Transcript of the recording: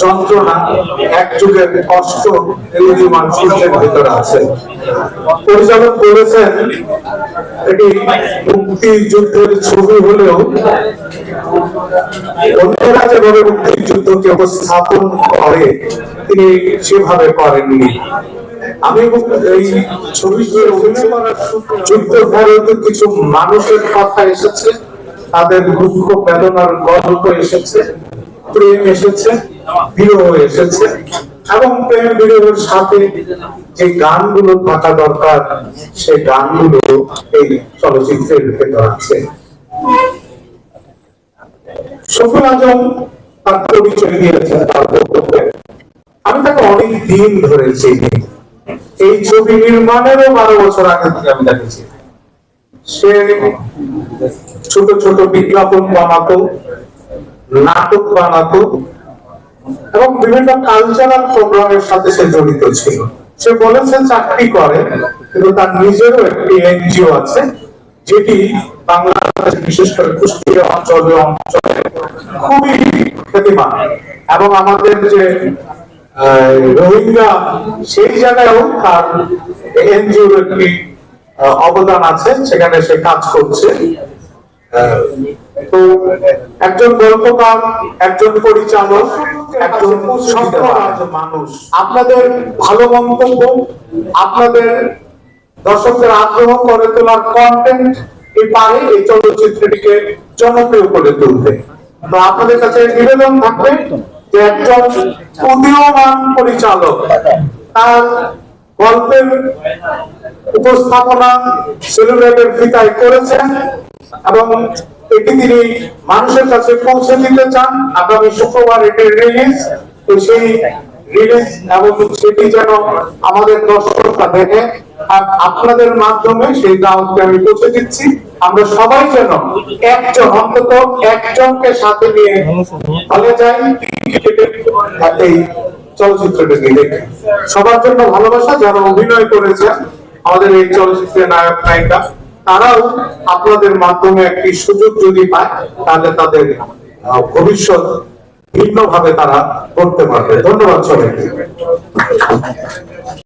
যন্ত্রণা এক যুগের কষ্ট এগুলি মানুষের ভিতরে আছে। পরিচালক বলেছেন, এটি মুক্তিযুদ্ধের ছবি হলেও অন্যরা যেভাবে মুক্তিযুদ্ধকে উপস্থাপন করে, তিনি সেভাবে করেননি। আমি এই ছবিতে অভিনয় করার যুদ্ধ ভারতের কিছু মানুষের কথা এসেছে, তাদের দুঃখ বেদনার গল্প এসেছে। প্রেম এসেছে, বিরহ এসেছে, এবং প্রেম বিরহের সাথে যে গানগুলো থাকা দরকার, সেই গানগুলো এই চলচ্চিত্রের ভেতর আছে। সফল আজম তার পরিচয় দিয়েছেন তার বক্তব্যে। আমি তাকে অনেক দিন ধরে চিনি। এই ছবি নির্মাণেরও বারো বছর আগে থেকে আমি দেখেছি। সে ছোট ছোট বিজ্ঞাপন বানাতো নাটক বানাতো এবং বিভিন্ন কালচারাল প্রোগ্রামের সাথে সে জড়িত ছিল। সে বলেছে চাকরি করে, কিন্তু তার নিজেরও একটি এনজিও আছে, যেটি বাংলাদেশ বিশেষ করে কুষ্টিয়া অঞ্চলে অঞ্চলে খুবই খ্যাতিমান। এবং আমাদের যে রোহিঙ্গা, সেই জায়গায়ও তার এনজিওর একটি অবদান আছে, সেখানে সে কাজ করছে। একজন গল্পকার, একজন পরিচালক, একজন মানুষ আপনাদের ভালো মন্তব্য, আপনাদের দর্শকদের আগ্রহ করে তোলার কন্টেন্ট এই পারে এই চলচ্চিত্রটিকে জনপ্রিয় করে তুলতে তো আপনাদের কাছে নিবেদন থাকবে যে একজন উদীয়মান পরিচালক, তার গল্পের উপস্থাপনা সেলুলারের ফিতায় করেছেন এবং এটি তিনি মানুষের কাছে পৌঁছে দিতে চান। আগামী শুক্রবার এটি রিলিজ তো সেই রিলিজ এবং সেটি যেন আমাদের দর্শকরা দেখে। আর আপনাদের মাধ্যমে সেই দাওয়াতকে আমি পৌঁছে দিচ্ছি। আমরা সবাই যেন একজন, অন্তত একজনকে সাথে নিয়ে হলে যাই এই চলচ্চিত্রটাকে দেখে। সবার জন্য ভালোবাসা, যারা অভিনয় করেছেন, আমাদের এই চলচ্চিত্রের নায়ক, নায়িকা। তারাও আপনাদের মাধ্যমে একটি সুযোগ যদি পায়, তাহলে তাদের ভবিষ্যৎ ভিন্নভাবে তারা করতে পারবে। ধন্যবাদ সবাইকে।